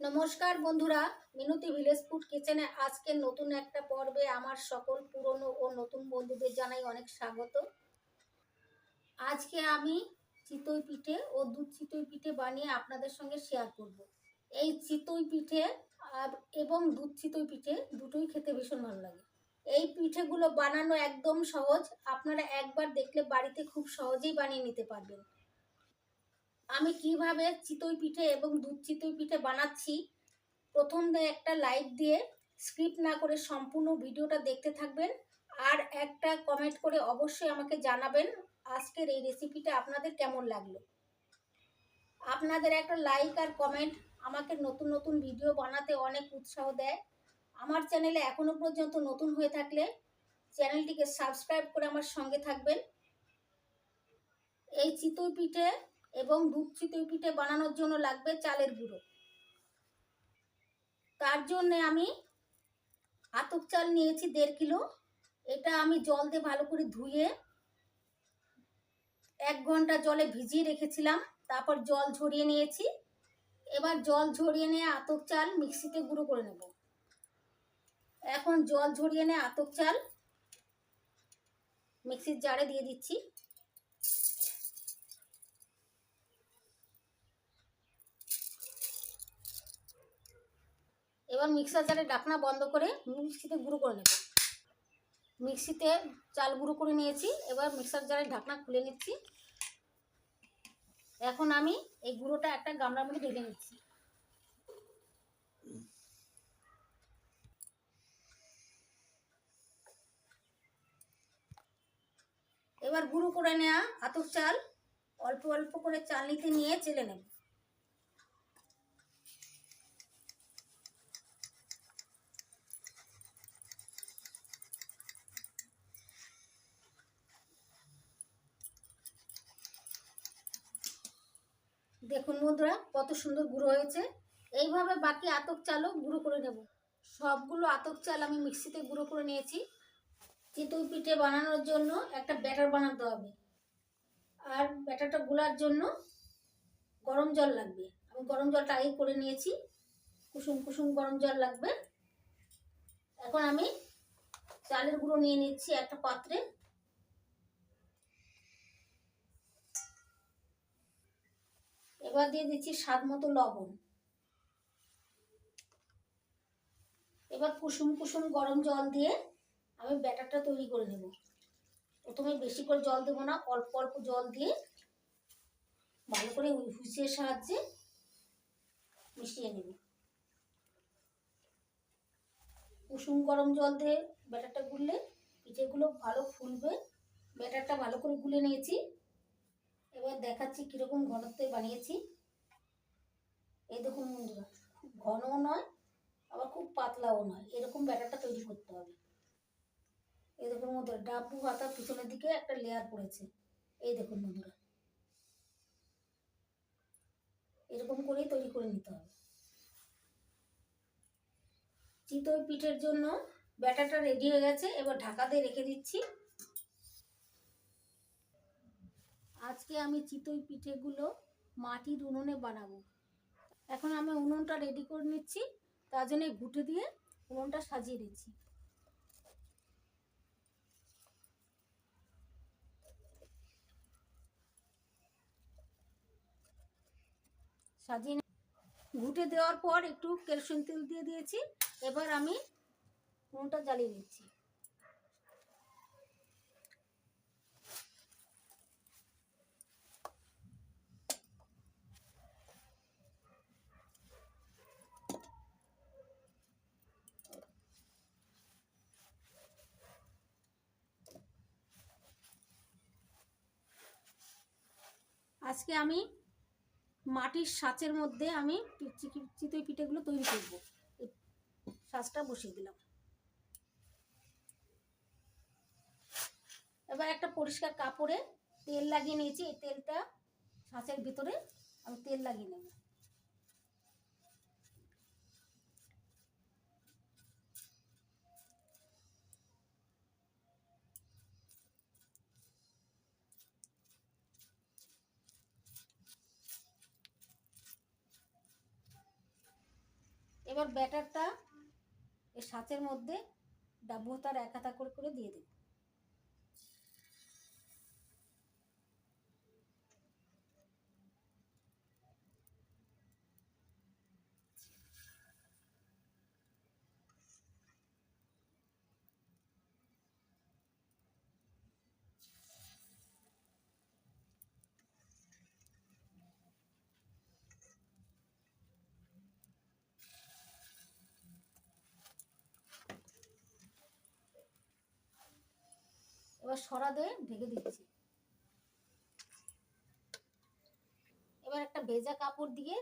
নমস্কার বন্ধুরা মিনতি village food কিচেনে আজকে নতুন একটা পর্বে আমার সকল পুরনো ও নতুন বন্ধুদের জানাই অনেক স্বাগত। আজকে আমি চিতই পিঠে ও দুধ চিতই পিঠে বানিয়ে আপনাদের সঙ্গে শেয়ার করব। এই চিতই পিঠে এবং দুধ চিতই পিঠে দুটোই খেতে ভীষণ ভালো লাগে। এই পিঠেগুলো বানানো একদম সহজ, আপনারা একবার দেখলে বাড়িতে খুব সহজেই বানিয়ে নিতে পারবেন। আমি কীভাবে চিতই পিঠে এবং দুধ চিতই পিঠে বানাচ্ছি, প্রথম একটা লাইক দিয়ে, স্ক্রিপ্ট না করে সম্পূর্ণ ভিডিওটা দেখতে থাকবেন, আর একটা কমেন্ট করে অবশ্যই আমাকে জানাবেন আজকের এই রেসিপিটা আপনাদের কেমন লাগল। আপনাদের একটা লাইক আর কমেন্ট আমাকে নতুন নতুন ভিডিও বানাতে অনেক উৎসাহ দেয়। আমার চ্যানেলে এখনও পর্যন্ত নতুন হয়ে থাকলে চ্যানেলটিকে সাবস্ক্রাইব করে আমার সঙ্গে থাকবেন। এই চিতই পিঠে এবং দুধ চিতই পিঠে বানানোর জন্য লাগবে চালের গুঁড়ো। তার জন্যে আমি আতপ চাল নিয়েছি দেড় কিলো। এটা আমি জল দিয়ে ভালো করে ধুয়ে এক ঘণ্টা জলে ভিজিয়ে রেখেছিলাম। তারপর জল ঝরিয়ে নিয়েছি। এবার জল ঝরিয়ে নিয়ে আতপ চাল মিক্সিতে গুঁড়ো করে নেব। এখন জল ঝরিয়ে নিয়ে আতপ চাল মিক্সির জারে দিয়ে দিচ্ছি। এবার মিক্সার জারে ডাকনা বন্ধ করে মিক্সিতে গুঁড়ো করে নেব। মিক্সিতে চাল গুঁড়ো করে নিয়েছি, এবার মিক্সার জারে ঢাকনা খুলে নিচ্ছি। এখন আমি এই গুঁড়োটা একটা গামলার মধ্যে ঢেলে নিচ্ছি। এবার গুঁড়ো করে নেওয়া আতপ চাল অল্প অল্প করে চাল নিতে নিয়ে চেলে নেব। দেখুন বন্ধুরা, কত সুন্দর গুঁড়ো হয়েছে। এইভাবে বাকি আতক চালও গুঁড়ো করে নেব। সবগুলো আতক চাল আমি মিক্সিতে গুঁড়ো করে নিয়েছি। চিতই পিঠে বানানোর জন্য একটা ব্যাটার বানাতে হবে। আর ব্যাটারটা গুলার জন্য গরম জল লাগবে। আমি গরম জলটা আগে করে নিয়েছি। কুসুম কুসুম গরম জল লাগবে। এখন আমি চালের গুঁড়ো নিয়ে নিচ্ছি একটা পাত্রে। এবার দিয়ে দিচ্ছি স্বাদ মতো লবণ। এবার কুসুম কুসুম গরম জল দিয়ে আমি ব্যাটারটা তৈরি করে নেব। প্রথমে বেশি করে জল দেবো না, অল্প অল্প জল দিয়ে ভালো করে হুইসের সাহায্যে মিশিয়ে নেব। কুসুম গরম জল দিয়ে ব্যাটারটা গুললে পিঠেগুলো ভালো ফুলবে। ব্যাটারটা ভালো করে গুলে নিয়েছি। এবার দেখাচ্ছি কীরকম ঘনত্বে বানিয়েছি। এই দেখুন বন্ধুরা খুব ঘনও নয়, আবার খুব পাতলাও নয়, এরকম ব্যাটারটা তৈরি করতে হবে। এই দেখুন বন্ধুরা, ডাব্বু হাতা পিছনের দিকে একটা লেয়ার পড়েছে। এই দেখুন বন্ধুরা, এরকম করেই তৈরি করে নিতে হবে। চিতই পিঠের জন্য ব্যাটারটা রেডি হয়ে গেছে, এবার ঢাকা দিয়ে রেখে দিচ্ছি। আজকে আমি চিতই পিঠেগুলো মাটির উনুনে বানাবো। এখন আমি উনুনটা রেডি করে নিচ্ছি, তার জন্য ঘুটে দিয়ে উনুনটা সাজিয়ে দিচ্ছি। সাজিয়ে ঘুটে দেওয়ার পর একটু কেরোসিন তেল দিয়ে দিয়েছি, এবার আমি উনুনটা জ্বালিয়ে দিচ্ছি আজকে আমি মাটির সাঁচের মধ্যে আমি চিতই পিঠেগুলো তৈরি করব। সাঁচটা বসিয়ে দিলাম। এবার একটা পরিষ্কার কাপড়ে তেল লাগিয়ে নিয়েছি। এই তেলটা সাঁচের ভিতরে আমি তেল লাগিয়ে নেব। এবার ব্যাটারটা এই সাঁচের মধ্যে ডাব্বু তার এক হাতা করে করে দিয়ে দেব এবার সরা দিয়ে ঢেকে দিচ্ছি। এবার একটা ভেজা কাপড় দিয়ে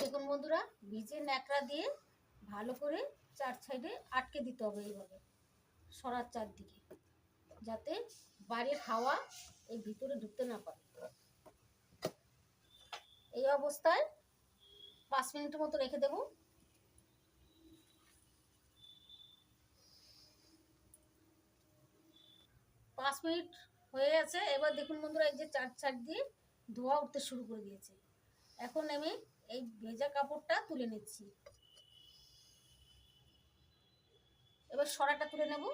দেখুন বন্ধুরা ভিজে ন্যাকড়া দিয়ে ভালো করে চার সাইডে আটকে দিতে হবে এইভাবে, সরার চারদিকে, যাতে বাইরের হাওয়া এই ভিতরে ঢুকতে না পারে। এই অবস্থায় পাঁচ মিনিটের মতো রেখে দেব। পাঁচ মিনিট হয়ে গেছে, এবার দেখুন বন্ধুরা এই যে চার চার দিয়ে ধোয়া উঠতে শুরু করে দিয়েছে। এখন আমি এই ভেজা কাপড়টা তুলে নিচ্ছি। এবার সরাটা তুলে নেব।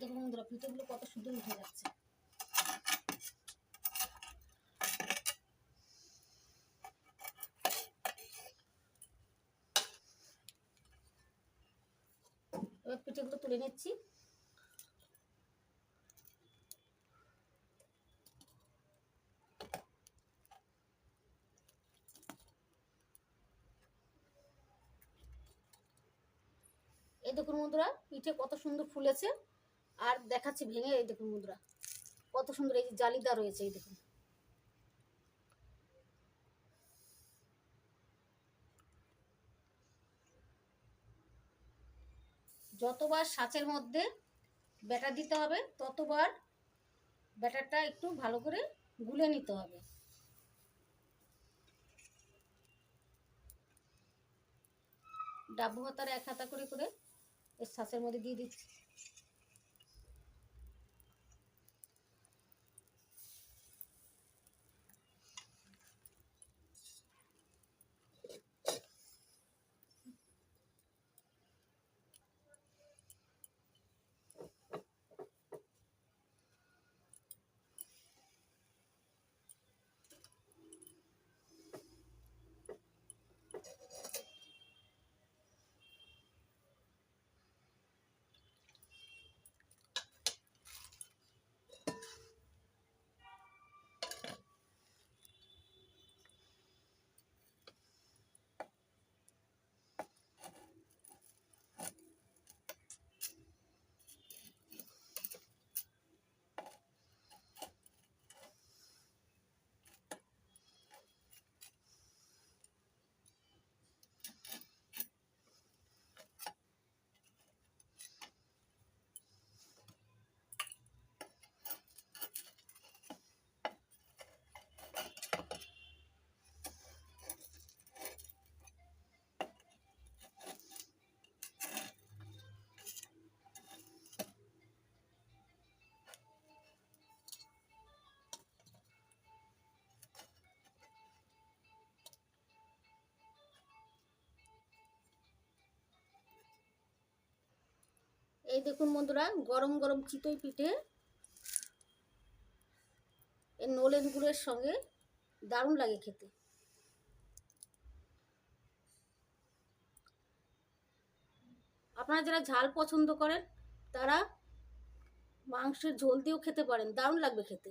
দেখুন বন্ধুরা পিঠেগুলো কত সুন্দর উঠে যাচ্ছে এবার তুলে নিচ্ছি। এই দেখুন বন্ধুরা পিঠে কত সুন্দর ফুলেছে। আর দেখাচ্ছি ভেঙে এই দেখুন বন্ধুরা কত সুন্দর এই যে জালিদার রয়েছে, এই দেখুন। যতবার সাঁচের মধ্যে ব্যাটার দিতে হবে, ততবার ব্যাটারটা একটু ভালো করে গুলে নিতে হবে। ডাব্বু হাতার এক হাতা করে করে এর শ্বাসের মধ্যে দিয়ে দিচ্ছি। এই দেখুন বন্ধুরা, গরম গরম চিতই পিঠে। এই নলেন গুড়ের সঙ্গে দারুণ লাগে খেতে। আপনারা যারা ঝাল পছন্দ করেন, তারা মাংসের ঝোল দিয়েও খেতে পারেন, দারুণ লাগবে খেতে।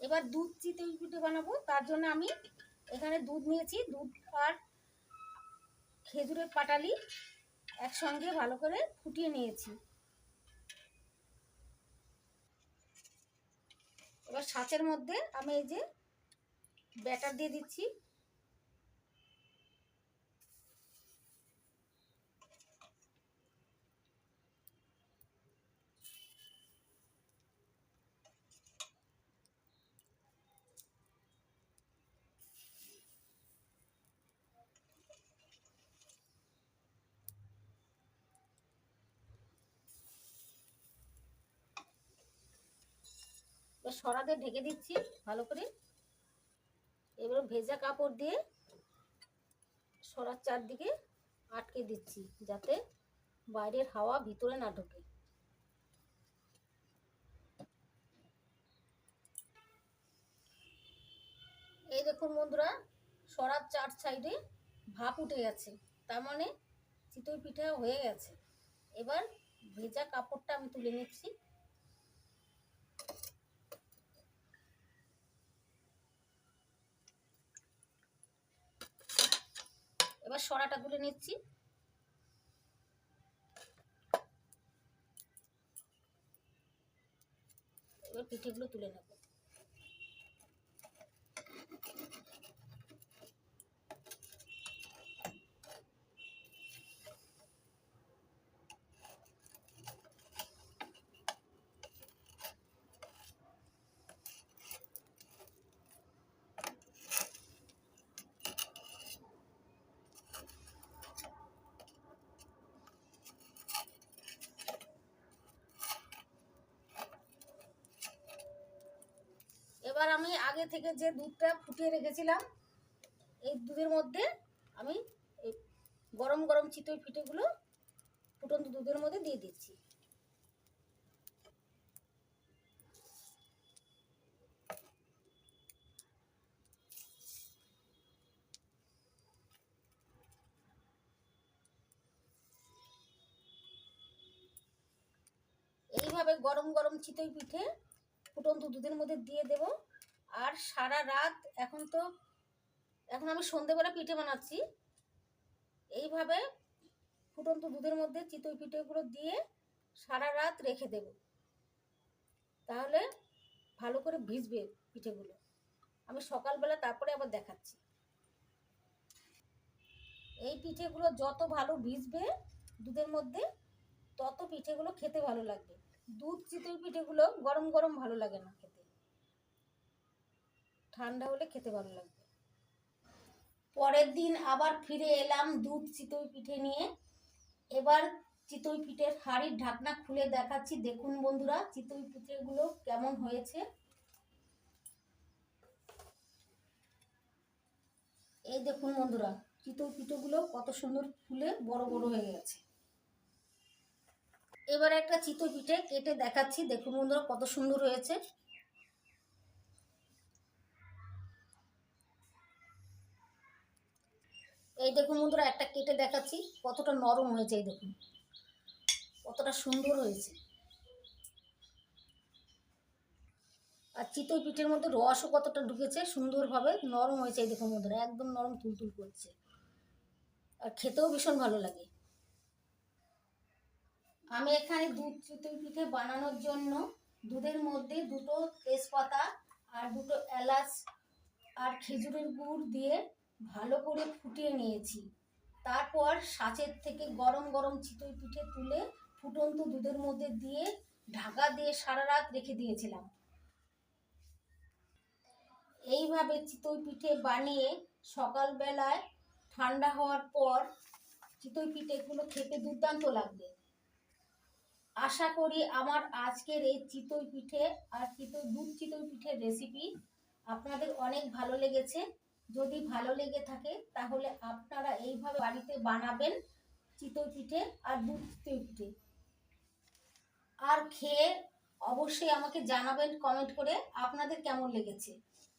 এবার দুধ চিতই পিঠে বানাবো, তার জন্য আমি এখানে দুধ নিয়েছি, দুধ আর খেজুরের পাটালি একসঙ্গে ভালো করে ফুটিয়ে নিয়েছি। এবার সাঁচের মধ্যে আমি এই যে ব্যাটার দিয়ে দিচ্ছি। এবার সরা দিয়ে ঢেকে দিচ্ছি, ভালো করে। এবার ভেজা কাপড় দিয়ে সরার চারদিকে আটকে দিচ্ছি, যাতে বাইরের হাওয়া ভিতরে না ঢোকে। এই দেখুন বন্ধুরা, সরার চার সাইডে ভাপ উঠে গেছে, তার মানে চিতই পিঠা হয়ে গেছে। এবার ভেজা কাপড়টা আমি তুলে নিচ্ছি। এবার সরাটা তুলে নিচ্ছি। এবার পিঠেগুলো তুলে নেব। এবার আমি আগে থেকে যে দুধটা ফুটিয়ে রেখেছিলাম, এই দুধের মধ্যে আমি এই গরম গরম চিতই পিঠেগুলো ফুটন্ত দুধের মধ্যে দিয়ে দিচ্ছি। এইভাবে গরম গরম চিতই পিঠে ফুটন্ত দুধের মধ্যে দিয়ে দেব। আর সারা রাত এখন তো, এখন আমি সন্ধেবেলা পিঠে বানাচ্ছি। এইভাবে ফুটন্ত দুধের মধ্যে চিতই পিঠেগুলো দিয়ে সারা রাত রেখে দেব। তাহলে ভালো করে ভিজবে পিঠেগুলো। আমি সকালবেলা তারপরে আবার দেখাচ্ছি। এই পিঠেগুলো যত ভালো ভিজবে দুধের মধ্যে, তত পিঠেগুলো খেতে ভালো লাগবে। দুধ চিতই পিঠেগুলো গরম গরম ভালো লাগে না। ঠান্ডা হলে খেতে ভালো লাগবে। পরের দিন আবার ফিরে এলাম দুধ চিতই পিঠে নিয়ে। এবার চিতই পিঠের হাড়ির ঢাকনা খুলে দেখাচ্ছি। দেখুন বন্ধুরা, চিতই পিঠেগুলো কেমন হয়েছে। এই দেখুন বন্ধুরা, চিতই পিঠেগুলো কত সুন্দর ফুলে বড় বড় হয়ে গেছে। এবার একটা চিতই পিঠে কেটে দেখাচ্ছি। দেখুন বন্ধুরা, কত সুন্দর হয়েছে। এই দেখুন বন্ধুরা, একটা কেটে দেখাচ্ছি, কতটা নরম হয়েছে এই দেখুন। কতটা সুন্দর হয়েছে। আর চিতই পিঠের মধ্যে রসও কতটা ঢুকেছে, সুন্দরভাবে নরম হয়েছে এই দেখুন বন্ধুরা, একদম নরম তুলতুল করছে। আর খেতেও ভীষণ ভালো লাগে। আমি এখানে দুধ, চিতই পিঠে বানানোর জন্য দুধের মধ্যে দুটো তেজপাতা আর দুটো এলাচ আর খেজুরের গুড় দিয়ে ভালো করে ফুটিয়ে নিয়েছি। তারপর সাঁচের থেকে গরম গরম চিতই পিঠে তুলে ফুটন্ত দুধের মধ্যে দিয়ে ঢাকা দিয়ে সারা রাত রেখে দিয়েছিলাম। এইভাবে চিতই পিঠে বানিয়ে সকালবেলায় ঠান্ডা হওয়ার পর চিতই পিঠেগুলো খেতে দুর্দান্ত লাগবে। আশা করি আমার আজকের এই চিতই পিঠে আর চিতই দুধ চিতই পিঠের রেসিপি আপনাদের অনেক ভালো লেগেছে। যদি ভালো লেগে থাকে, তাহলে আপনারা এইভাবে বাড়িতে বানাবেন চিতই পিঠে আর দুধ পিঠে। আর খেয়ে অবশ্যই আমাকে জানাবেন কমেন্ট করে আপনাদের কেমন লেগেছে।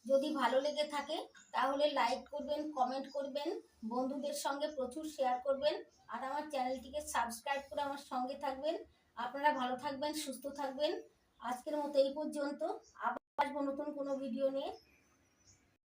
যদি ভালো লেগে থাকে, তাহলে লাইক করবেন কমেন্ট করবেন, বন্ধুদের সঙ্গে প্রচুর শেয়ার করবেন, আর আমার চ্যানেলটিকে সাবস্ক্রাইব করে আমার সঙ্গে থাকবেন। আপনারা ভালো থাকবেন, সুস্থ থাকবেন। আজকের মতো এই পর্যন্ত। আবার আসব নতুন কোনো ভিডিও নিয়ে।